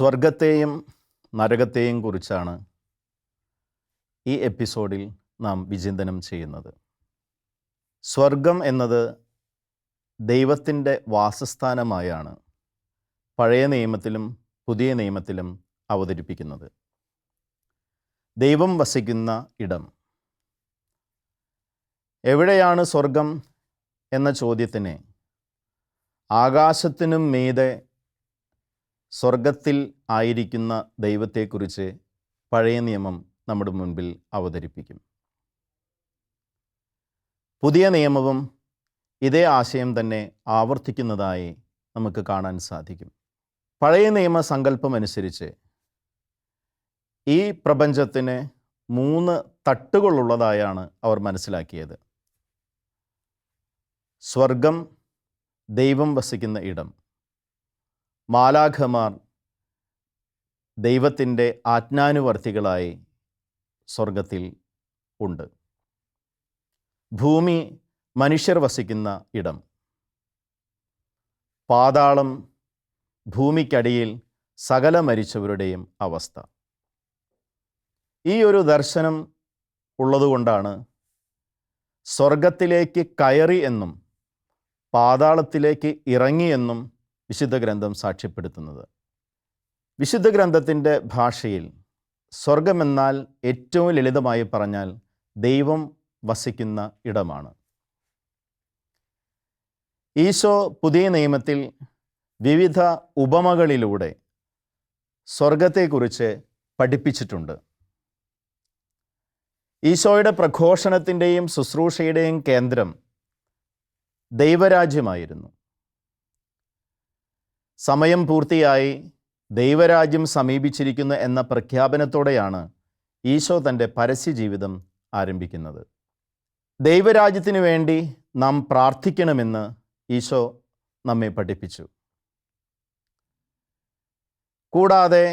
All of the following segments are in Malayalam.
സ്വർഗത്തെയും നരകത്തെയും കുറിച്ചാണ് ഈ എപ്പിസോഡിൽ നാം വിചിന്തനം ചെയ്യുന്നത്. സ്വർഗം എന്നത് ദൈവത്തിന്റെ വാസസ്ഥാനമായാണ് പഴയ നിയമത്തിലും പുതിയ നിയമത്തിലും അവതരിപ്പിക്കുന്നത്. ദൈവം വസിക്കുന്ന ഇടം. എവിടെയാണ് സ്വർഗം എന്ന ചോദ്യത്തിന് ആകാശത്തിനും മീതെ സ്വർഗത്തിൽ ആയിരിക്കുന്ന ദൈവത്തെക്കുറിച്ച് പഴയ നിയമം നമ്മുടെ മുൻപിൽ അവതരിപ്പിക്കും. പുതിയ നിയമവും ഇതേ ആശയം തന്നെ ആവർത്തിക്കുന്നതായി നമുക്ക് കാണാൻ സാധിക്കും. പഴയ നിയമ സങ്കല്പമനുസരിച്ച് ഈ പ്രപഞ്ചത്തിന് മൂന്ന് തട്ടുകളുള്ളതായാണ് അവർ മനസ്സിലാക്കിയത്. സ്വർഗം ദൈവം വസിക്കുന്ന ഇടം. മാലാഖമാർ ദൈവത്തിന്റെ ആജ്ഞാനുവർത്തികളായി സ്വർഗത്തിൽ ഉണ്ട്. ഭൂമി മനുഷ്യർ വസിക്കുന്ന ഇടം. പാതാളം ഭൂമിക്കടിയിൽ സകല മരിച്ചവരുടെയും അവസ്ഥ. ഈ ഒരു ദർശനം ഉള്ളതുകൊണ്ടാണ് സ്വർഗത്തിലേക്ക് കയറി എന്നും പാതാളത്തിലേക്ക് ഇറങ്ങി എന്നും വിശുദ്ധ ഗ്രന്ഥം സാക്ഷ്യപ്പെടുത്തുന്നത്. വിശുദ്ധ ഗ്രന്ഥത്തിന്റെ ഭാഷയിൽ സ്വർഗമെന്നാൽ ഏറ്റവും ലളിതമായി പറഞ്ഞാൽ ദൈവം വസിക്കുന്ന ഇടമാണ്. ഈശോ പുതിയ നിയമത്തിൽ വിവിധ ഉപമകളിലൂടെ സ്വർഗത്തെക്കുറിച്ച് പഠിപ്പിച്ചിട്ടുണ്ട്. ഈശോയുടെ പ്രഘോഷണത്തിന്റെയും ശുശ്രൂഷയുടെയും കേന്ദ്രം ദൈവരാജ്യമായിരുന്നു. സമയം പൂർത്തിയായി ദൈവരാജ്യം സമീപിച്ചിരിക്കുന്നു എന്ന പ്രഖ്യാപനത്തോടെയാണ് ഈശോ തന്റെ പരസ്യജീവിതം ആരംഭിക്കുന്നത്. ദൈവരാജ്യത്തിന് വേണ്ടി നാം പ്രാർത്ഥിക്കണമെന്ന് ഈശോ നമ്മെ പഠിപ്പിച്ചു. കൂടാതെ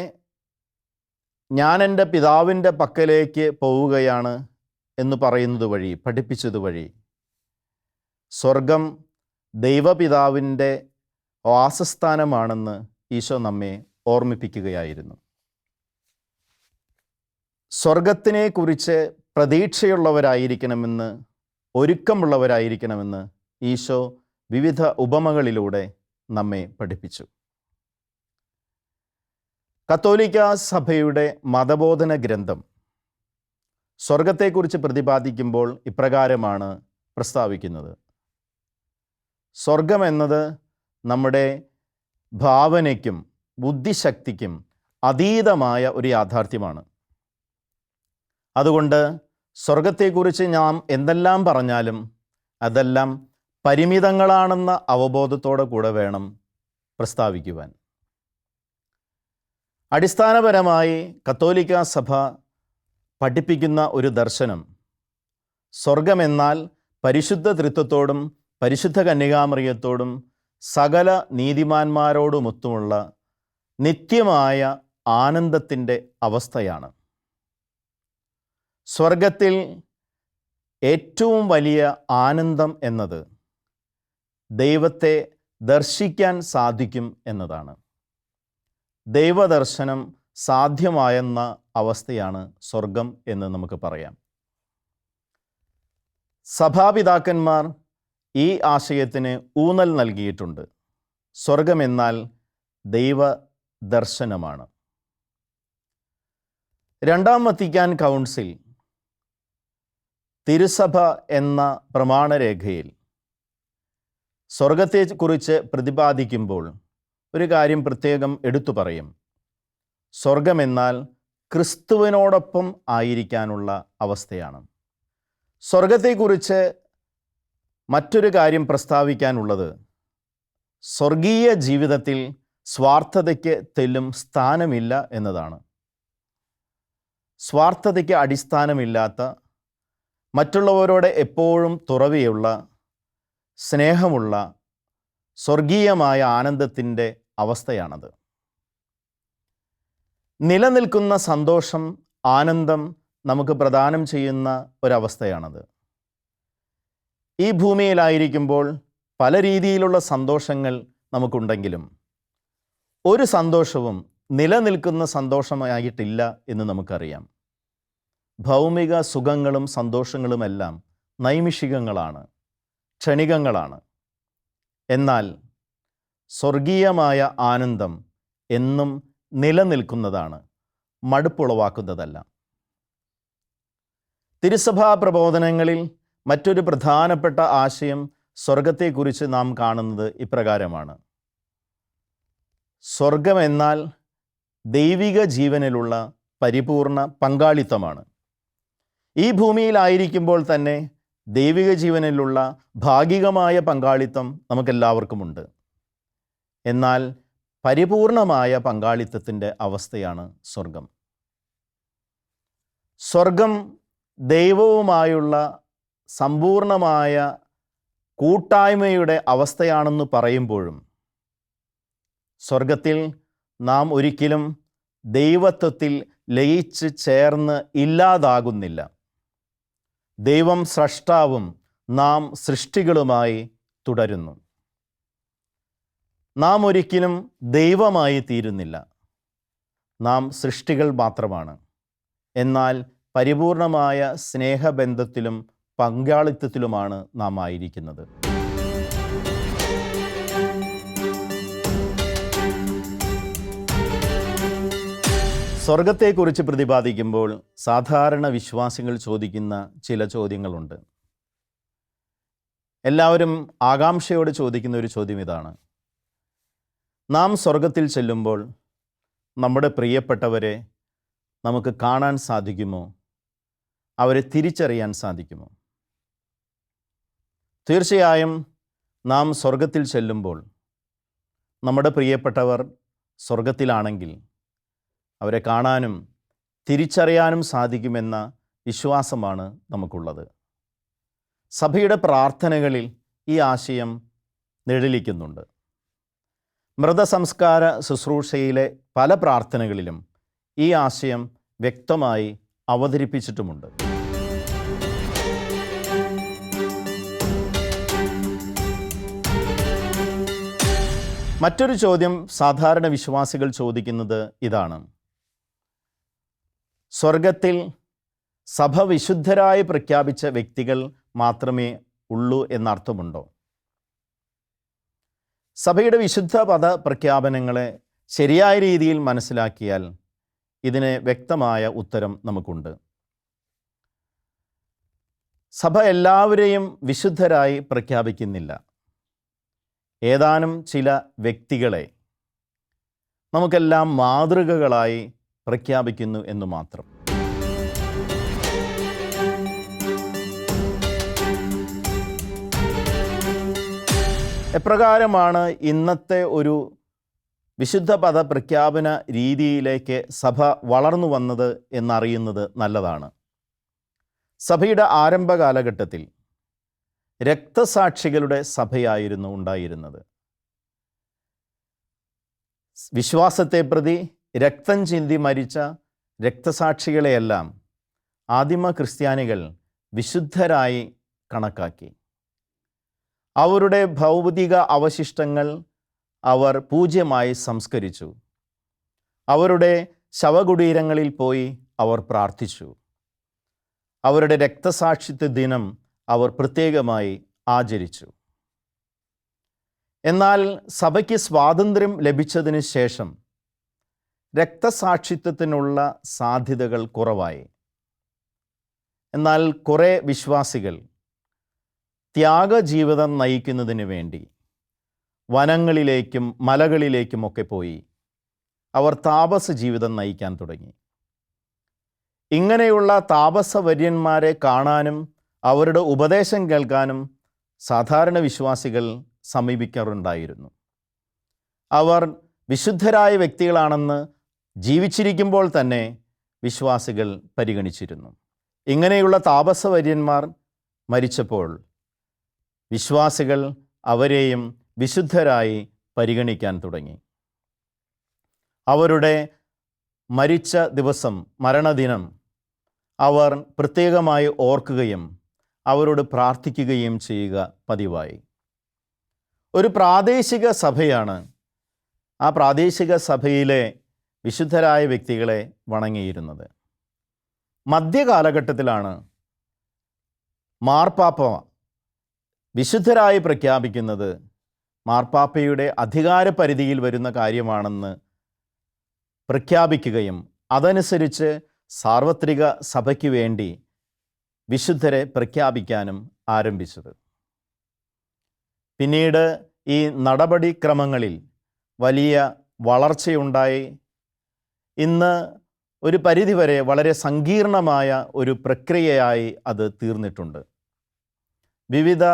ഞാൻ എന്റെ പിതാവിന്റെ പക്കലേക്ക് പോവുകയാണ് എന്ന് പറയുന്നത് വഴി പഠിപ്പിച്ചത് വഴി സ്വർഗം ദൈവപിതാവിന്റെ വാസസ്ഥാനമാണെന്ന് ഈശോ നമ്മെ ഓർമ്മിപ്പിക്കുകയായിരുന്നു. സ്വർഗത്തിനെക്കുറിച്ച് പ്രതീക്ഷയുള്ളവരായിരിക്കണമെന്ന് ഒരുക്കമുള്ളവരായിരിക്കണമെന്ന് ഈശോ വിവിധ ഉപമകളിലൂടെ നമ്മെ പഠിപ്പിച്ചു. കത്തോലിക്ക സഭയുടെ മതബോധന ഗ്രന്ഥം സ്വർഗത്തെക്കുറിച്ച് പ്രതിപാദിക്കുമ്പോൾ ഇപ്രകാരമാണ് പ്രസ്താവിക്കുന്നത്. സ്വർഗം എന്നത് നമ്മുടെ ഭാവനയ്ക്കും ബുദ്ധിശക്തിക്കും അതീതമായ ഒരു യാഥാർത്ഥ്യമാണ്. അതുകൊണ്ട് സ്വർഗത്തെക്കുറിച്ച് നാം എന്തെല്ലാം പറഞ്ഞാലും അതെല്ലാം പരിമിതങ്ങളാണെന്ന അവബോധത്തോടെ കൂടെ വേണം പ്രസ്താവിക്കുവാൻ. അടിസ്ഥാനപരമായി കത്തോലിക്ക സഭ പഠിപ്പിക്കുന്ന ഒരു ദർശനം സ്വർഗമെന്നാൽ പരിശുദ്ധ തൃത്വത്തോടും പരിശുദ്ധ കന്യകാമറിയത്തോടും സകല നീതിമാന്മാരോടുമൊത്തുമുള്ള നിത്യമായ ആനന്ദത്തിന്റെ അവസ്ഥയാണ്. സ്വർഗത്തിൽ ഏറ്റവും വലിയ ആനന്ദം എന്നത് ദൈവത്തെ ദർശിക്കാൻ സാധിക്കും എന്നതാണ്. ദൈവദർശനം സാധ്യമായെന്ന അവസ്ഥയാണ് സ്വർഗം എന്ന് നമുക്ക് പറയാം. സഭാപിതാക്കന്മാർ ഈ ആശയത്തിന് ഊന്നൽ നൽകിയിട്ടുണ്ട്. സ്വർഗമെന്നാൽ ദൈവ ദർശനമാണ് രണ്ടാം വത്തിക്കാൻ കൗൺസിൽ തിരുസഭ എന്ന പ്രമാണരേഖയിൽ സ്വർഗത്തെക്കുറിച്ച് പ്രതിപാദിക്കുമ്പോൾ ഒരു കാര്യം പ്രത്യേകം എടുത്തു പറയും. സ്വർഗമെന്നാൽ ക്രിസ്തുവിനോടൊപ്പം ആയിരിക്കാനുള്ള അവസ്ഥയാണ്. സ്വർഗത്തെക്കുറിച്ച് മറ്റൊരു കാര്യം പ്രസ്താവിക്കാനുള്ളത്. സ്വർഗീയ ജീവിതത്തിൽ സ്വാർത്ഥതയ്ക്ക് തെല്ലും സ്ഥാനമില്ല എന്നതാണ്. സ്വാർത്ഥതയ്ക്ക് അടിസ്ഥാനമില്ലാത്ത മറ്റുള്ളവരോട് എപ്പോഴും തുറവിയുള്ള സ്നേഹമുള്ള സ്വർഗീയമായ ആനന്ദത്തിന്റെ അവസ്ഥയാണത്. നിലനിൽക്കുന്ന സന്തോഷം ആനന്ദം നമുക്ക് പ്രദാനം ചെയ്യുന്ന ഒരവസ്ഥയാണത്. ഈ ഭൂമിയിലായിരിക്കുമ്പോൾ പല രീതിയിലുള്ള സന്തോഷങ്ങൾ നമുക്കുണ്ടെങ്കിലും ഒരു സന്തോഷവും നിലനിൽക്കുന്ന സന്തോഷമായിട്ടില്ല എന്ന് നമുക്കറിയാം. ഭൗമിക സുഖങ്ങളും സന്തോഷങ്ങളുമെല്ലാം നൈമിഷികങ്ങളാണ് ക്ഷണികങ്ങളാണ്. എന്നാൽ സ്വർഗീയമായ ആനന്ദം എന്നും നിലനിൽക്കുന്നതാണ് മടുപ്പുളവാക്കുന്നതല്ല. തിരുസഭാ പ്രബോധനങ്ങളിൽ മറ്റൊരു പ്രധാനപ്പെട്ട ആശയം സ്വർഗത്തെക്കുറിച്ച് നാം കാണുന്നത് ഇപ്രകാരമാണ്. സ്വർഗം എന്നാൽ ദൈവിക ജീവനിലുള്ള പരിപൂർണ പങ്കാളിത്തമാണ്. ഈ ഭൂമിയിലായിരിക്കുമ്പോൾ തന്നെ ദൈവിക ജീവനിലുള്ള ഭാഗികമായ പങ്കാളിത്തം നമുക്കെല്ലാവർക്കുമുണ്ട്. എന്നാൽ പരിപൂർണമായ പങ്കാളിത്തത്തിന്റെ അവസ്ഥയാണ് സ്വർഗം. സ്വർഗം ദൈവവുമായുള്ള സമ്പൂർണമായ കൂട്ടായ്മയുടെ അവസ്ഥയാണെന്ന് പറയുമ്പോഴും സ്വർഗത്തിൽ നാം ഒരിക്കലും ദൈവത്വത്തിൽ ലയിച്ച് ചേർന്ന് ഇല്ലാതാകുന്നില്ല. ദൈവം സ്രഷ്ടാവും നാം സൃഷ്ടികളുമായി തുടരുന്നു. നാം ഒരിക്കലും ദൈവമായി തീരുന്നില്ല. നാം സൃഷ്ടികൾ മാത്രമാണ്. എന്നാൽ പരിപൂർണമായ സ്നേഹബന്ധത്തിലും പങ്കാളിത്തത്തിലുമാണ് നാം ആയിരിക്കുന്നത് സ്വർഗത്തെക്കുറിച്ച് പ്രതിപാദിക്കുമ്പോൾ സാധാരണ വിശ്വാസികൾ ചോദിക്കുന്ന ചില ചോദ്യങ്ങളുണ്ട്. എല്ലാവരും ആകാംക്ഷയോട് ചോദിക്കുന്ന ഒരു ചോദ്യം ഇതാണ്. നാം സ്വർഗത്തിൽ ചെല്ലുമ്പോൾ നമ്മുടെ പ്രിയപ്പെട്ടവരെ നമുക്ക് കാണാൻ സാധിക്കുമോ? അവരെ തിരിച്ചറിയാൻ സാധിക്കുമോ? തീർച്ചയായും നാം സ്വർഗത്തിൽ ചെല്ലുമ്പോൾ നമ്മുടെ പ്രിയപ്പെട്ടവർ സ്വർഗത്തിലാണെങ്കിൽ അവരെ കാണാനും തിരിച്ചറിയാനും സാധിക്കുമെന്ന വിശ്വാസമാണ് നമുക്കുള്ളത്. സഭയുടെ പ്രാർത്ഥനകളിൽ ഈ ആശയം നിഴലിക്കുന്നുണ്ട്. മൃതസംസ്കാര ശുശ്രൂഷയിലെ പല പ്രാർത്ഥനകളിലും ഈ ആശയം വ്യക്തമായി അവതരിപ്പിച്ചിട്ടുമുണ്ട്. മറ്റൊരു ചോദ്യം സാധാരണ വിശ്വാസികൾ ചോദിക്കുന്നത് ഇതാണ്. സ്വർഗത്തിൽ സഭ വിശുദ്ധരായി പ്രഖ്യാപിച്ച വ്യക്തികൾ മാത്രമേ ഉള്ളൂ എന്നർത്ഥമുണ്ടോ? സഭയുടെ വിശുദ്ധ പദ പ്രഖ്യാപനങ്ങളെ ശരിയായ രീതിയിൽ മനസ്സിലാക്കിയാൽ ഇതിന് വ്യക്തമായ ഉത്തരം നമുക്കുണ്ട്. സഭ എല്ലാവരെയും വിശുദ്ധരായി പ്രഖ്യാപിക്കുന്നില്ല. ഏതാനും ചില വ്യക്തികളെ നമുക്കെല്ലാം മാതൃകകളായി പ്രഖ്യാപിക്കുന്നു എന്ന് മാത്രം. എപ്രകാരമാണ് ഇന്നത്തെ ഒരു വിശുദ്ധ പദ പ്രഖ്യാപന രീതിയിലേക്ക് സഭ വളർന്നു വന്നത് എന്നറിയുന്നത് നല്ലതാണ്. സഭയുടെ ആരംഭ കാലഘട്ടത്തിൽ രക്തസാക്ഷികളുടെ സഭയായിരുന്നു ഉണ്ടായിരുന്നത്. വിശ്വാസത്തെ പ്രതി രക്തം ചിന്തി മരിച്ച രക്തസാക്ഷികളെയെല്ലാം ആദിമ ക്രിസ്ത്യാനികൾ വിശുദ്ധരായി കണക്കാക്കി. അവരുടെ ഭൗതിക അവശിഷ്ടങ്ങൾ അവർ പൂജ്യമായി സംസ്കരിച്ചു. അവരുടെ ശവകുടീരങ്ങളിൽ പോയി അവർ പ്രാർത്ഥിച്ചു. അവരുടെ രക്തസാക്ഷിത്വ ദിനം അവർ പ്രത്യേകമായി ആചരിച്ചു. എന്നാൽ സഭയ്ക്ക് സ്വാതന്ത്ര്യം ലഭിച്ചതിന് ശേഷം രക്തസാക്ഷിത്വത്തിനുള്ള സാധ്യതകൾ കുറവായി. എന്നാൽ കുറേ വിശ്വാസികൾ ത്യാഗജീവിതം നയിക്കുന്നതിന് വേണ്ടി വനങ്ങളിലേക്കും മലകളിലേക്കുമൊക്കെ പോയി അവർ താപസ ജീവിതം നയിക്കാൻ തുടങ്ങി. ഇങ്ങനെയുള്ള താപസവര്യന്മാരെ കാണാനും അവരുടെ ഉപദേശം കേൾക്കാനും സാധാരണ വിശ്വാസികൾ സമീപിക്കാറുണ്ടായിരുന്നു. അവർ വിശുദ്ധരായ വ്യക്തികളാണെന്ന് ജീവിച്ചിരിക്കുമ്പോൾ തന്നെ വിശ്വാസികൾ പരിഗണിച്ചിരുന്നു. ഇങ്ങനെയുള്ള താപസവര്യന്മാർ മരിച്ചപ്പോൾ വിശ്വാസികൾ അവരെയും വിശുദ്ധരായി പരിഗണിക്കാൻ തുടങ്ങി. അവരുടെ മരിച്ച ദിവസം മരണദിനം അവർ പ്രത്യേകമായി ഓർക്കുകയും അവരോട് പ്രാർത്ഥിക്കുകയും ചെയ്യുക പതിവായി. ഒരു പ്രാദേശിക സഭയാണ്. ആ പ്രാദേശിക സഭയിലെ വിശുദ്ധരായ വ്യക്തികളെ വണങ്ങിയിരുന്നത്. മധ്യകാലഘട്ടത്തിലാണ് മാർപ്പാപ്പ വിശുദ്ധരായി പ്രഖ്യാപിക്കുന്നത് മാർപ്പാപ്പയുടെ അധികാരപരിധിയിൽ വരുന്ന കാര്യമാണെന്ന് പ്രഖ്യാപിക്കുകയും അതനുസരിച്ച് സാർവത്രിക സഭയ്ക്ക് വേണ്ടി വിശുദ്ധരെ പ്രഖ്യാപിക്കാനും ആരംഭിച്ചത്. പിന്നീട് ഈ നടപടിക്രമങ്ങളിൽ വലിയ വളർച്ചയുണ്ടായി. ഇന്ന് ഒരു പരിധിവരെ വളരെ സങ്കീർണമായ ഒരു പ്രക്രിയയായി അത് തീർന്നിട്ടുണ്ട്. വിവിധ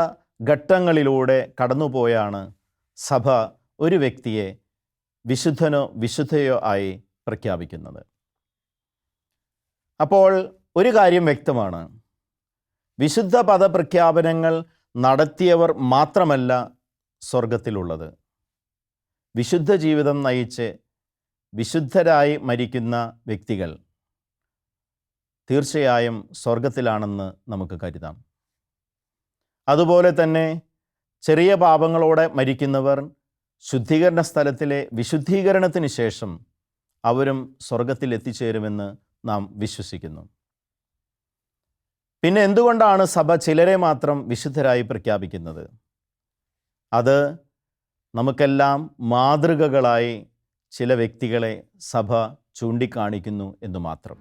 ഘട്ടങ്ങളിലൂടെ കടന്നുപോയാണ് സഭ ഒരു വ്യക്തിയെ വിശുദ്ധനോ വിശുദ്ധയോ ആയി പ്രഖ്യാപിക്കുന്നത്. അപ്പോൾ ഒരു കാര്യം വ്യക്തമാണ്. വിശുദ്ധ പദപ്രഖ്യാപനങ്ങൾ നടത്തിയവർ മാത്രമല്ല സ്വർഗത്തിലുള്ളത്. വിശുദ്ധ ജീവിതം നയിച്ച് വിശുദ്ധരായി മരിക്കുന്ന വ്യക്തികൾ തീർച്ചയായും സ്വർഗത്തിലാണെന്ന് നമുക്ക് കരുതാം. അതുപോലെ തന്നെ ചെറിയ പാപങ്ങളോടെ മരിക്കുന്നവർ ശുദ്ധീകരണ സ്ഥലത്തിലെ വിശുദ്ധീകരണത്തിന് ശേഷം അവരും സ്വർഗത്തിൽ എത്തിച്ചേരുമെന്ന് നാം വിശ്വസിക്കുന്നു. പിന്നെ എന്തുകൊണ്ടാണ് സഭ ചിലരെ മാത്രം വിശുദ്ധരായി പ്രഖ്യാപിക്കുന്നത്? അത് നമുക്കെല്ലാം മാതൃകകളായി ചില വ്യക്തികളെ സഭ ചൂണ്ടിക്കാണിക്കുന്നു എന്ന് മാത്രം.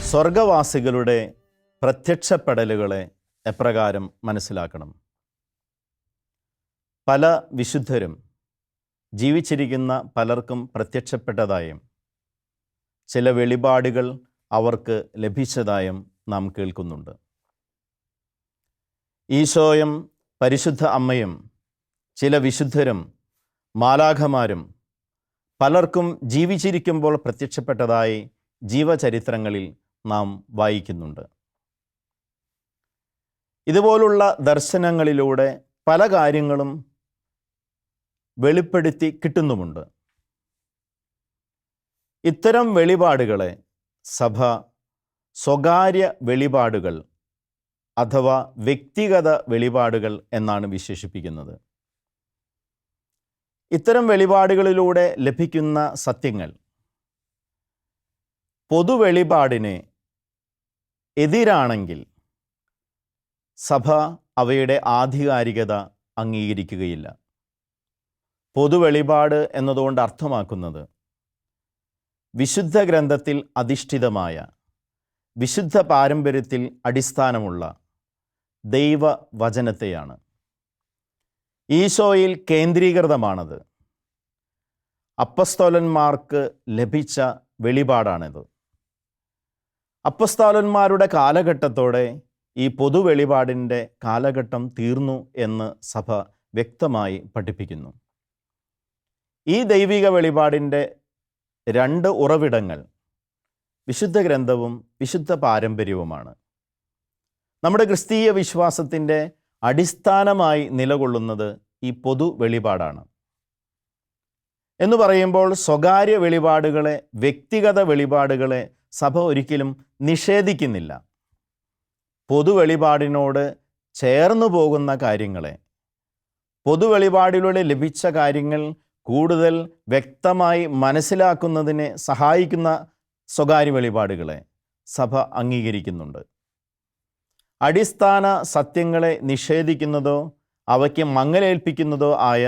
സ്വർഗവാസികളുടെ പ്രത്യക്ഷപ്പെടലുകളെ എപ്രകാരം മനസ്സിലാക്കണം? പല വിശുദ്ധരും ജീവിച്ചിരിക്കുന്ന പലർക്കും പ്രത്യക്ഷപ്പെട്ടതായും ചില വെളിപാടുകൾ അവർക്ക് ലഭിച്ചതായും നാം കേൾക്കുന്നുണ്ട്. ഈശോയും പരിശുദ്ധ അമ്മയും ചില വിശുദ്ധരും മാലാഖമാരും പലർക്കും ജീവിച്ചിരിക്കുമ്പോൾ പ്രത്യക്ഷപ്പെട്ടതായി ജീവചരിത്രങ്ങളിൽ നാം വായിക്കുന്നുണ്ട്. ഇതുപോലുള്ള ദർശനങ്ങളിലൂടെ പല കാര്യങ്ങളും വെളിപ്പെടുത്തി കിട്ടുന്നുമുണ്ട്. ഇത്തരം വെളിപാടുകളെ സഭ സ്വകാര്യ വെളിപാടുകൾ അഥവാ വ്യക്തിഗത വെളിപാടുകൾ എന്നാണ് വിശേഷിപ്പിക്കുന്നത്. ഇത്തരം വെളിപാടുകളിലൂടെ ലഭിക്കുന്ന സത്യങ്ങൾ പൊതുവെളിപാടിന് എതിരാണെങ്കിൽ സഭ അവയുടെ ആധികാരികത അംഗീകരിക്കുകയില്ല. പൊതുവെളിപാട് എന്നതുകൊണ്ട് അർത്ഥമാക്കുന്നത് വിശുദ്ധ ഗ്രന്ഥത്തിൽ അധിഷ്ഠിതമായ വിശുദ്ധ പാരമ്പര്യത്തിൽ അടിസ്ഥാനമുള്ള ദൈവ വചനത്തെയാണ് ഈശോയിൽ കേന്ദ്രീകൃതമാണത്. അപ്പസ്തോലന്മാർക്ക് ലഭിച്ച വെളിപാടാണിത്. അപ്പസ്തോലന്മാരുടെ കാലഘട്ടത്തോടെ ഈ പൊതുവെളിപാടിന്റെ കാലഘട്ടം തീർന്നു എന്ന് സഭ വ്യക്തമായി പഠിപ്പിക്കുന്നു. ഈ ദൈവിക വെളിപാടിന്റെ രണ്ട് ഉറവിടങ്ങൾ വിശുദ്ധ ഗ്രന്ഥവും വിശുദ്ധ പാരമ്പര്യവുമാണ്. നമ്മുടെ ക്രിസ്തീയ വിശ്വാസത്തിന്റെ അടിസ്ഥാനമായി നിലകൊള്ളുന്നത് ഈ പൊതു വെളിപാടാണ്. എന്ന് പറയുമ്പോൾ സ്വകാര്യ വെളിപാടുകളെ വ്യക്തിഗത വെളിപാടുകളെ സഭ ഒരിക്കലും നിഷേധിക്കുന്നില്ല. പൊതു പൊതുവെളിപാടിനോട് ചേർന്നു പോകുന്ന കാര്യങ്ങളെ പൊതുവെളിപാടിലൂടെ ലഭിച്ച കാര്യങ്ങൾ കൂടുതൽ വ്യക്തമായി മനസ്സിലാക്കുന്നതിന് സഹായിക്കുന്ന സ്വകാര്യ വെളിപാടുകളെ സഭ അംഗീകരിക്കുന്നുണ്ട്. അടിസ്ഥാന സത്യങ്ങളെ നിഷേധിക്കുന്നതോ അവയ്ക്ക് മങ്ങലേൽപ്പിക്കുന്നതോ ആയ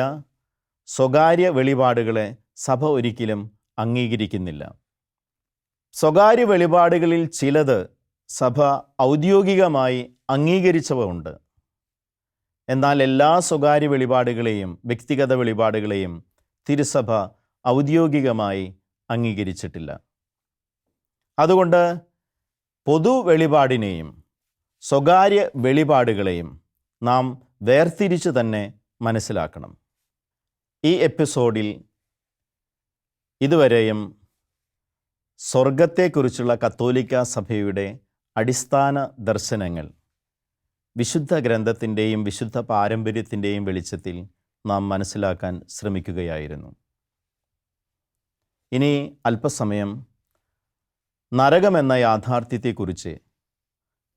സ്വകാര്യ വെളിപാടുകളെ സഭ ഒരിക്കലും അംഗീകരിക്കുന്നില്ല. സ്വകാര്യ വെളിപാടുകളിൽ ചിലത് സഭ ഔദ്യോഗികമായി അംഗീകരിച്ചവ ഉണ്ട്. എന്നാൽ എല്ലാ സ്വകാര്യ വെളിപാടുകളെയും വ്യക്തിഗത വെളിപാടുകളെയും തിരുസഭ ഔദ്യോഗികമായി അംഗീകരിച്ചിട്ടില്ല. അതുകൊണ്ട് പൊതു വെളിപാടിനെയും സ്വകാര്യ വെളിപാടുകളെയും നാം വേർതിരിച്ച് തന്നെ മനസ്സിലാക്കണം. ഈ എപ്പിസോഡിൽ ഇതുവരെയും സ്വർഗത്തെക്കുറിച്ചുള്ള കത്തോലിക്ക സഭയുടെ അടിസ്ഥാന ദർശനങ്ങൾ വിശുദ്ധ ഗ്രന്ഥത്തിന്റെയും വിശുദ്ധ പാരമ്പര്യത്തിന്റെയും വെളിച്ചത്തിൽ നാം മനസ്സിലാക്കാൻ ശ്രമിക്കുകയായിരുന്നു. ഇനി അല്പസമയം നരകമെന്ന യാഥാർത്ഥ്യത്തെക്കുറിച്ച്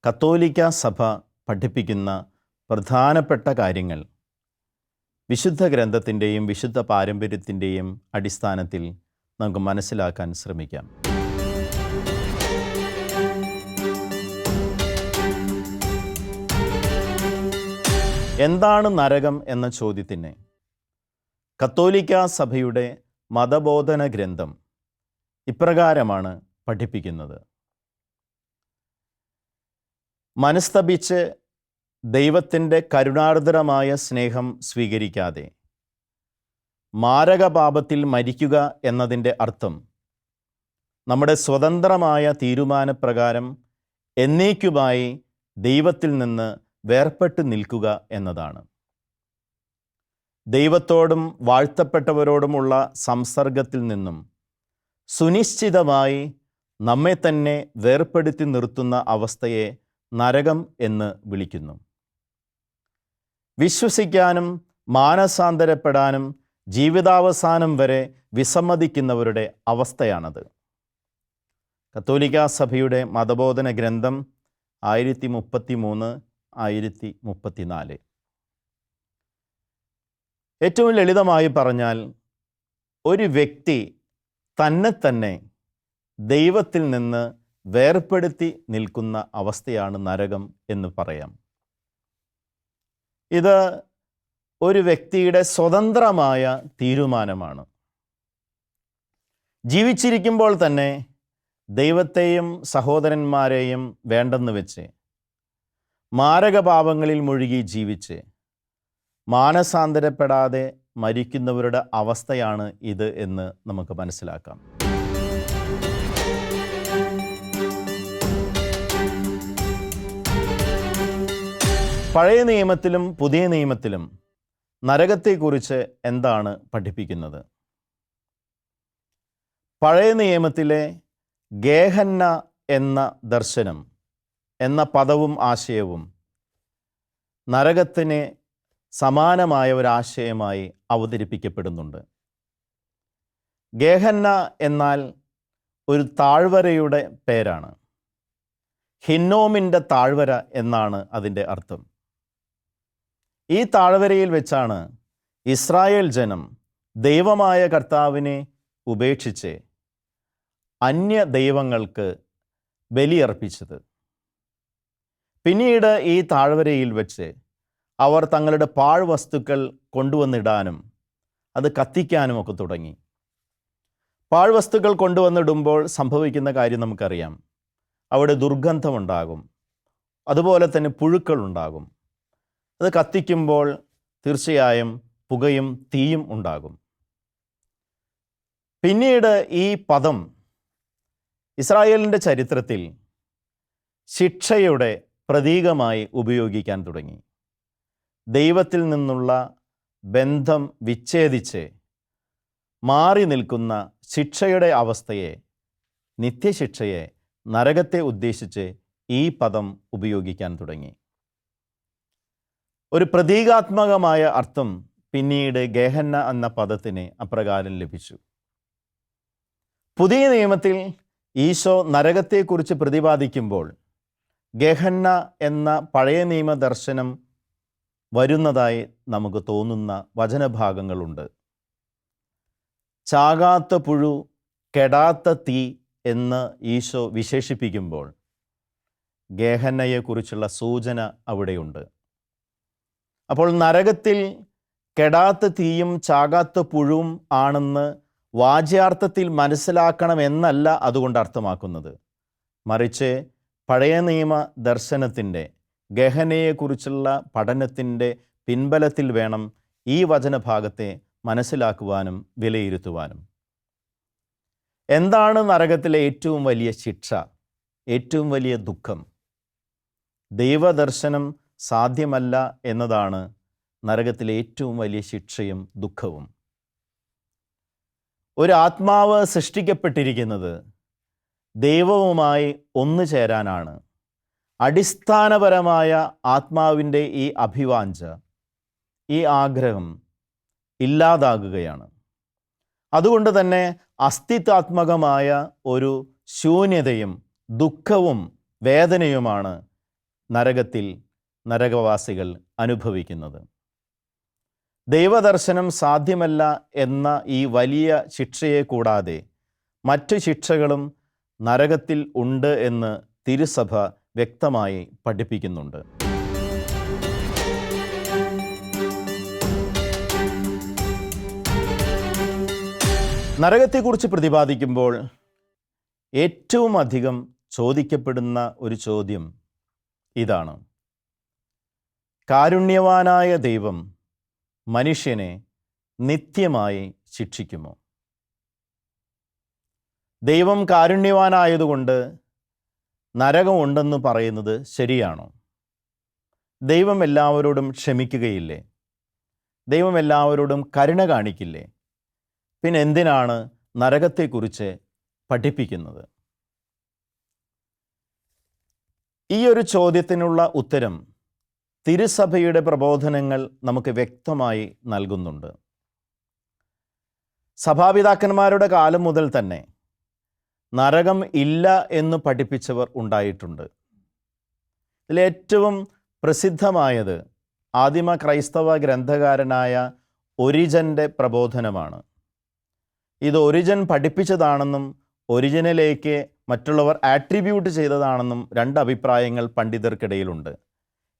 കത്തോലിക്ക സഭ പഠിപ്പിക്കുന്ന പ്രധാനപ്പെട്ട കാര്യങ്ങൾ വിശുദ്ധ ഗ്രന്ഥത്തിന്റെയും വിശുദ്ധ പാരമ്പര്യത്തിന്റെയും അടിസ്ഥാനത്തിൽ നമുക്ക് മനസ്സിലാക്കാൻ ശ്രമിക്കാം. എന്താണ് നരകം എന്ന ചോദ്യത്തിന് കത്തോലിക്ക സഭയുടെ മതബോധന ഗ്രന്ഥം ഇപ്രകാരമാണ് പഠിപ്പിക്കുന്നത്. മനസ്തപിച്ച് ദൈവത്തിന്റെ കരുണാർദ്രമായ സ്നേഹം സ്വീകരിക്കാതെ മാരകപാപത്തിൽ മരിക്കുക എന്നതിന്റെ അർത്ഥം നമ്മുടെ സ്വതന്ത്രമായ തീരുമാനപ്രകാരം എന്നേക്കുമായി ദൈവത്തിൽ നിന്ന് വേർപെട്ട് നിൽക്കുക എന്നതാണ്. ദൈവത്തോടും വാഴ്ത്തപ്പെട്ടവരോടുമുള്ള സംസർഗത്തിൽ നിന്നും സുനിശ്ചിതമായി നമ്മെ തന്നെ വേർപ്പെടുത്തി നിർത്തുന്ന അവസ്ഥയെ നരകം എന്ന് വിളിക്കുന്നു. വിശ്വസിക്കാനും മാനസാന്തരപ്പെടാനും ജീവിതാവസാനം വരെ വിസമ്മതിക്കുന്നവരുടെ അവസ്ഥയാണത്. കത്തോലിക്ക സഭയുടെ മതബോധന ഗ്രന്ഥം ആയിരത്തി മുപ്പത്തി മൂന്ന് ആയിരത്തി മുപ്പത്തിനാല് ഏറ്റവും ലളിതമായി പറഞ്ഞാൽ ഒരു വ്യക്തി തന്നെ തന്നെ ദൈവത്തിൽ നിന്ന് വേർപ്പെടുത്തി നിൽക്കുന്ന അവസ്ഥയാണ് നരകം എന്ന് പറയാം. ഇത് ഒരു വ്യക്തിയുടെ സ്വതന്ത്രമായ തീരുമാനമാണ്. ജീവിച്ചിരിക്കുമ്പോൾ തന്നെ ദൈവത്തെയും സഹോദരന്മാരെയും വേണ്ടെന്ന് വെച്ച് മാരകപാപങ്ങളിൽ മുഴുകി ജീവിച്ച് മാനസാന്തരപ്പെടാതെ മരിക്കുന്നവരുടെ അവസ്ഥയാണ് ഇത് എന്ന് നമുക്ക് മനസ്സിലാക്കാം. പഴയ നിയമത്തിലും പുതിയ നിയമത്തിലും നരകത്തെക്കുറിച്ച് എന്താണ് പഠിപ്പിക്കുന്നത്? പഴയ നിയമത്തിലെ ഗേഹന്ന എന്ന ദർശനം എന്ന പദവും ആശയവും നരകത്തിന് സമാനമായ ഒരാശയമായി അവതരിപ്പിക്കപ്പെടുന്നുണ്ട്. ഗേഹന്ന എന്നാൽ ഒരു താഴ്വരയുടെ പേരാണ്. ഹിന്നോമിന്റെ താഴ്വര എന്നാണ് അതിന്റെ അർത്ഥം. ഈ താഴ്വരയിൽ വെച്ചാണ് ഇസ്രായേൽ ജനം ദൈവമായ കർത്താവിനെ ഉപേക്ഷിച്ച് അന്യ ദൈവങ്ങൾക്ക് ബലിയർപ്പിച്ചത്. പിന്നീട് ഈ താഴ്വരയിൽ വെച്ച് അവർ തങ്ങളുടെ പാഴ്വസ്തുക്കൾ കൊണ്ടുവന്നിടാനും അത് കത്തിക്കാനും ഒക്കെ തുടങ്ങി. പാഴ്വസ്തുക്കൾ കൊണ്ടുവന്നിടുമ്പോൾ സംഭവിക്കുന്ന കാര്യം നമുക്കറിയാം. അവിടെ ദുർഗന്ധമുണ്ടാകും. അതുപോലെ തന്നെ പുഴുക്കളുണ്ടാകും. അത് കത്തിക്കുമ്പോൾ തീർച്ചയായും പുകയും തീയും ഉണ്ടാകും. പിന്നീട് ഈ പദം ഇസ്രായേലിന്റെ ചരിത്രത്തിൽ ശിക്ഷയുടെ പ്രതീകമായി ഉപയോഗിക്കാൻ തുടങ്ങി. ദൈവത്തിൽ നിന്നുള്ള ബന്ധം വിച്ഛേദിച്ച് മാറി നിൽക്കുന്ന ശിക്ഷയുടെ അവസ്ഥയെ നിത്യശിക്ഷയെ നരകത്തെ ഉദ്ദേശിച്ച് ഈ പദം ഉപയോഗിക്കാൻ തുടങ്ങി. ഒരു പ്രതീകാത്മകമായ അർത്ഥം പിന്നീട് ഗേഹന്ന എന്ന പദത്തിന് അപ്രകാരം ലഭിച്ചു. പുതിയ നിയമത്തിൽ ഈശോ നരകത്തെക്കുറിച്ച് പ്രതിപാദിക്കുമ്പോൾ ഗഹന്ന എന്ന പഴയ നിയമ ദർശനം വരുന്നതായി നമുക്ക് തോന്നുന്ന വചനഭാഗങ്ങളുണ്ട്. ചാകാത്ത പുഴു കെടാത്ത തീ എന്ന് ഈശോ വിശേഷിപ്പിക്കുമ്പോൾ ഗേഹന്നയെക്കുറിച്ചുള്ള സൂചന അവിടെയുണ്ട്. അപ്പോൾ നരകത്തിൽ കെടാത്ത തീയും ചാകാത്ത പുഴുവും ആണെന്ന് വാച്യാർത്ഥത്തിൽ മനസ്സിലാക്കണമെന്നല്ല അതുകൊണ്ട് അർത്ഥമാക്കുന്നത്. മറിച്ച് പഴയ നിയമ ദർശനത്തിന്റെ ഗഹനയെക്കുറിച്ചുള്ള പഠനത്തിന്റെ പിൻബലത്തിൽ വേണം ഈ വചനഭാഗത്തെ മനസ്സിലാക്കുവാനും വിലയിരുത്തുവാനും. എന്താണ് നരകത്തിലെ ഏറ്റവും വലിയ ശിക്ഷ ഏറ്റവും വലിയ ദുഃഖം? ദൈവദർശനം സാധ്യമല്ല എന്നതാണ് നരകത്തിലെ ഏറ്റവും വലിയ ശിക്ഷയും ദുഃഖവും. ഒരു ആത്മാവ് സൃഷ്ടിക്കപ്പെട്ടിരിക്കുന്നത് ദൈവവുമായി ഒന്നു ചേരാനാണ്. അടിസ്ഥാനപരമായ ആത്മാവിന്റെ ഈ അഭിവാഞ്ച ഈ ആഗ്രഹം ഇല്ലാതാകുകയാണ്. അതുകൊണ്ട് തന്നെ അസ്തിത്വാത്മകമായ ഒരു ശൂന്യതയും ദുഃഖവും വേദനയുമാണ് നരകത്തിൽ നരകവാസികൾ അനുഭവിക്കുന്നത്. ദൈവദർശനം സാധ്യമല്ല എന്ന ഈ വലിയ ശിക്ഷയെ കൂടാതെ മറ്റു ശിക്ഷകളും നരകത്തിൽ ഉണ്ട് എന്ന് തിരുസഭ വ്യക്തമായി പഠിപ്പിക്കുന്നുണ്ട്. നരകത്തെക്കുറിച്ച് പ്രതിപാദിക്കുമ്പോൾ ഏറ്റവും അധികം ചോദിക്കപ്പെടുന്ന ഒരു ചോദ്യം ഇതാണ്. കാരുണ്യവാനായ ദൈവം മനുഷ്യനെ നിത്യമായി ശിക്ഷിക്കുമോ? ദൈവം കാരുണ്യവാനായതുകൊണ്ട് നരകമുണ്ടെന്ന് പറയുന്നത് ശരിയാണോ? ദൈവം എല്ലാവരോടും ക്ഷമിക്കുകയില്ലേ? ദൈവം എല്ലാവരോടും കരുണ കാണിക്കില്ലേ? പിന്നെ എന്തിനാണ് നരകത്തെക്കുറിച്ച് പഠിപ്പിക്കുന്നത്? ഈ ഒരു ചോദ്യത്തിനുള്ള ഉത്തരം തിരുസഭയുടെ പ്രബോധനങ്ങൾ നമുക്ക് വ്യക്തമായി നൽകുന്നുണ്ട്. സഭാപിതാക്കന്മാരുടെ കാലം മുതൽ തന്നെ നരകം ഇല്ല എന്ന് പഠിപ്പിച്ചവർ ഉണ്ടായിട്ടുണ്ട്. ഇതിലേറ്റവും പ്രസിദ്ധമായത് ആദിമ ക്രൈസ്തവ ഗ്രന്ഥകാരനായ ഒരിജന്റെ പ്രബോധനമാണ്. ഇത് ഒരിജൻ പഠിപ്പിച്ചതാണെന്നും ഒരിജിനിലേക്ക് മറ്റുള്ളവർ ആട്രിബ്യൂട്ട് ചെയ്തതാണെന്നും രണ്ട് അഭിപ്രായങ്ങൾ പണ്ഡിതർക്കിടയിലുണ്ട്.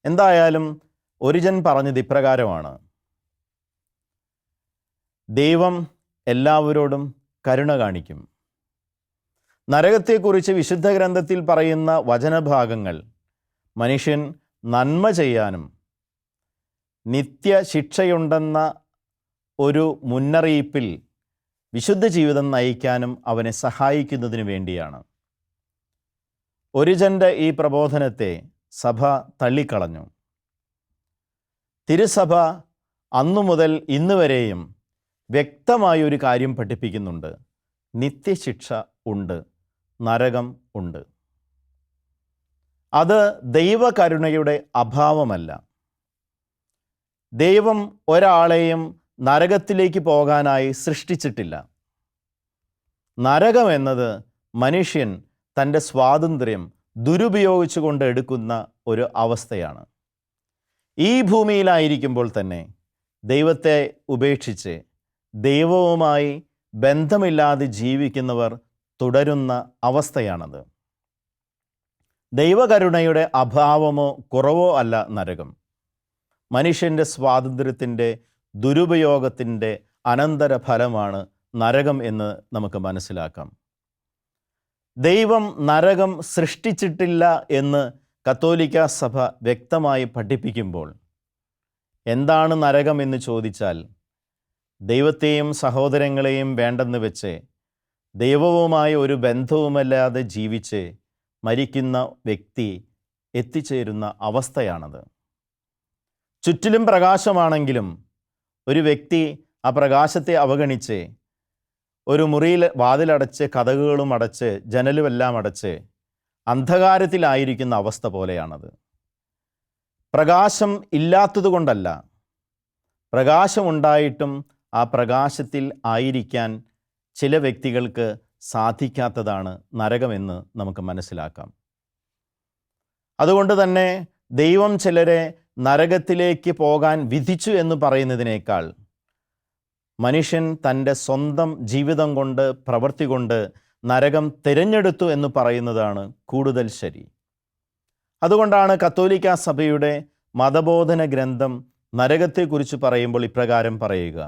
എന്തായാലും ഒരിജൻ പറഞ്ഞത് ഇപ്രകാരമാണ്. ദൈവം എല്ലാവരോടും കരുണ കാണിക്കും. നരകത്തെക്കുറിച്ച് വിശുദ്ധ ഗ്രന്ഥത്തിൽ പറയുന്ന വചനഭാഗങ്ങൾ. മനുഷ്യൻ നന്മ ചെയ്യാനും നിത്യ ശിക്ഷയുണ്ടെന്ന ഒരു മുന്നറിയിപ്പിൽ വിശുദ്ധ ജീവിതം നയിക്കാനും അവനെ സഹായിക്കുന്നതിന് വേണ്ടിയാണ്. ഒരിജന്റെ ഈ പ്രബോധനത്തെ സഭ തള്ളിക്കളഞ്ഞു. തിരുസഭ അന്നു മുതൽ ഇന്ന് വരെയും വ്യക്തമായ ഒരു കാര്യം പഠിപ്പിക്കുന്നുണ്ട്. നിത്യശിക്ഷ ഉണ്ട്. നരകം ഉണ്ട്. അത് ദൈവകരുണയുടെ അഭാവമല്ല. ദൈവം ഒരാളെയും നരകത്തിലേക്ക് പോകാനായി സൃഷ്ടിച്ചിട്ടില്ല. നരകം എന്നത് മനുഷ്യൻ തന്റെ സ്വാതന്ത്ര്യം ദുരുപയോഗിച്ചുകൊണ്ട് എടുക്കുന്ന ഒരു അവസ്ഥയാണ്. ഈ ഭൂമിയിലായിരിക്കുമ്പോൾ തന്നെ ദൈവത്തെ ഉപേക്ഷിച്ച് ദൈവവുമായി ബന്ധമില്ലാതെ ജീവിക്കുന്നവർ തുടരുന്ന അവസ്ഥയാണത്. ദൈവകരുണയുടെ അഭാവമോ കുറവോ അല്ല നരകം. മനുഷ്യന്റെ സ്വാതന്ത്ര്യത്തിന്റെ ദുരുപയോഗത്തിന്റെ അനന്തരഫലമാണ് നരകം എന്ന് നമുക്ക് മനസ്സിലാക്കാം. ദൈവം നരകം സൃഷ്ടിച്ചിട്ടില്ല എന്ന് കത്തോലിക്ക സഭ വ്യക്തമായി പഠിപ്പിക്കുമ്പോൾ എന്താണ് നരകം എന്ന് ചോദിച്ചാൽ ദൈവത്തെയും സഹോദരങ്ങളെയും വേണ്ടെന്ന് വെച്ച് ദൈവവുമായി ഒരു ബന്ധവുമല്ലാതെ ജീവിച്ച് മരിക്കുന്ന വ്യക്തി എത്തിച്ചേരുന്ന അവസ്ഥയാണത്. ചുറ്റിലും പ്രകാശമാണെങ്കിലും ഒരു വ്യക്തി ആ പ്രകാശത്തെ അവഗണിച്ച് ഒരു മുറിയിൽ വാതിലടച്ച് കഥകളും അടച്ച് ജനലുമെല്ലാം അടച്ച് അന്ധകാരത്തിലായിരിക്കുന്ന അവസ്ഥ പോലെയാണത്. പ്രകാശം ഇല്ലാത്തതുകൊണ്ടല്ല പ്രകാശമുണ്ടായിട്ടും ആ പ്രകാശത്തിൽ ആയിരിക്കാൻ ചില വ്യക്തികൾക്ക് സാധിക്കാത്തതാണ് നരകമെന്ന് നമുക്ക് മനസ്സിലാക്കാം. അതുകൊണ്ട് തന്നെ ദൈവം ചിലരെ നരകത്തിലേക്ക് പോകാൻ വിധിച്ചു എന്ന് പറയുന്നതിനേക്കാൾ മനുഷ്യൻ തന്റെ സ്വന്തം ജീവിതം കൊണ്ട് പ്രവൃത്തി കൊണ്ട് നരകം തിരഞ്ഞെടുത്തു എന്ന് പറയുന്നതാണ് കൂടുതൽ ശരി. അതുകൊണ്ടാണ് കത്തോലിക്ക സഭയുടെ മതബോധന ഗ്രന്ഥം നരകത്തെക്കുറിച്ച് പറയുമ്പോൾ ഇപ്രകാരം പറയുക.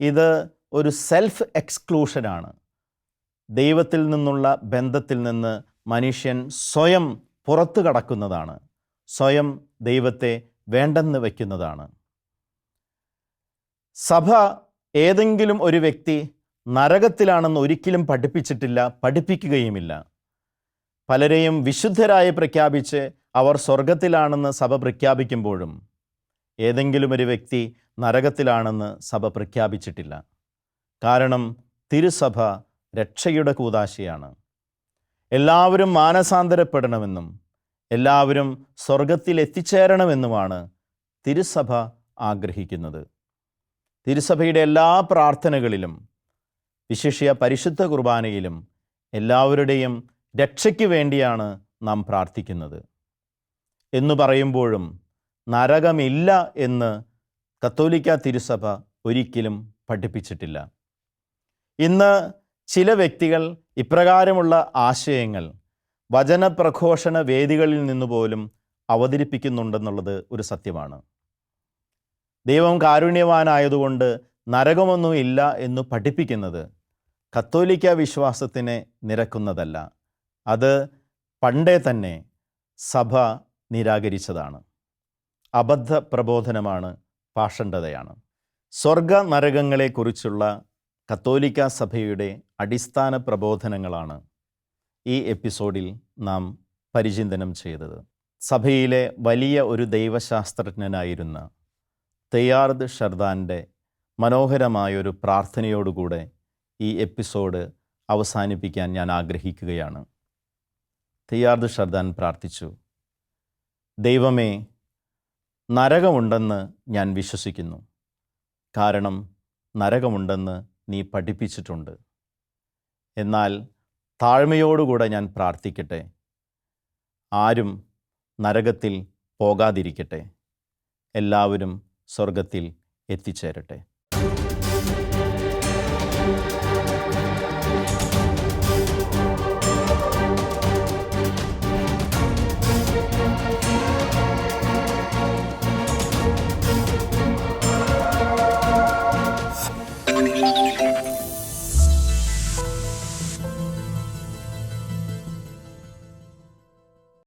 ഇത് ഒരു സെൽഫ് എക്സ്ക്ലൂഷനാണ് ദൈവത്തിൽ നിന്നുള്ള ബന്ധത്തിൽ നിന്ന് മനുഷ്യൻ സ്വയം പുറത്തു കടക്കുന്നതാണ്. സ്വയം ദൈവത്തെ വേണ്ടെന്ന് വയ്ക്കുന്നതാണ് സഭ ഏതെങ്കിലും ഒരു വ്യക്തി നരകത്തിലാണെന്ന് ഒരിക്കലും പഠിപ്പിച്ചിട്ടില്ല പഠിപ്പിക്കുകയുമില്ല. പലരെയും വിശുദ്ധരായി പ്രഖ്യാപിച്ച് അവർ സ്വർഗത്തിലാണെന്ന് സഭ പ്രഖ്യാപിക്കുമ്പോഴും ഏതെങ്കിലും ഒരു വ്യക്തി നരകത്തിലാണെന്ന് സഭ പ്രഖ്യാപിച്ചിട്ടില്ല. കാരണം തിരുസഭ രക്ഷയുടെ കൂതാശയാണ്. എല്ലാവരും മാനസാന്തരപ്പെടണമെന്നും എല്ലാവരും സ്വർഗത്തിൽ എത്തിച്ചേരണമെന്നുമാണ് തിരുസഭ ആഗ്രഹിക്കുന്നത്. തിരുസഭയുടെ എല്ലാ പ്രാർത്ഥനകളിലും വിശിഷ്യ പരിശുദ്ധ കുർബാനയിലും എല്ലാവരുടെയും രക്ഷയ്ക്ക് വേണ്ടിയാണ് നാം പ്രാർത്ഥിക്കുന്നത്. എന്നു പറയുമ്പോഴും നരകമില്ല എന്ന് കത്തോലിക്ക തിരുസഭ ഒരിക്കലും പഠിപ്പിച്ചിട്ടില്ല. ഇന്ന് ചില വ്യക്തികൾ ഇപ്രകാരമുള്ള ആശയങ്ങൾ വചനപ്രഘോഷണ വേദികളിൽ നിന്ന് പോലും അവതരിപ്പിക്കുന്നുണ്ടെന്നുള്ളത് ഒരു സത്യമാണ്. ദൈവം കാരുണ്യവാനായതുകൊണ്ട് നരകമൊന്നും ഇല്ല എന്ന് പഠിപ്പിക്കുന്നത് കത്തോലിക്ക വിശ്വാസത്തിനെ നിരക്കുന്നതല്ല. അത് പണ്ടേ തന്നെ സഭ നിരാകരിച്ചതാണ്. അബദ്ധ പ്രബോധനമാണ് പാഷണ്ഡതയാണ്. സ്വർഗ നരകങ്ങളെക്കുറിച്ചുള്ള കത്തോലിക്ക സഭയുടെ അടിസ്ഥാന പ്രബോധനങ്ങളാണ് ഈ എപ്പിസോഡിൽ നാം പരിചിന്തനം ചെയ്തത്. സഭയിലെ വലിയ ഒരു ദൈവശാസ്ത്രജ്ഞനായിരുന്ന തെയ്യാർദ് ഷർദാന്റെ മനോഹരമായൊരു പ്രാർത്ഥനയോടുകൂടെ ഈ എപ്പിസോഡ് അവസാനിപ്പിക്കാൻ ഞാൻ ആഗ്രഹിക്കുകയാണ്. തെയ്യാർദ് ഷർദാൻ പ്രാർത്ഥിച്ചു ദൈവമേ നരകമുണ്ടെന്ന് ഞാൻ വിശ്വസിക്കുന്നു. കാരണം നരകമുണ്ടെന്ന് നീ പഠിപ്പിച്ചിട്ടുണ്ട്. എന്നാൽ താഴ്മയോടുകൂടെ ഞാൻ പ്രാർത്ഥിക്കട്ടെ. ആരും നരകത്തിൽ പോകാതിരിക്കട്ടെ. എല്ലാവരും സ്വർഗത്തിൽ എത്തിച്ചേരട്ടെ.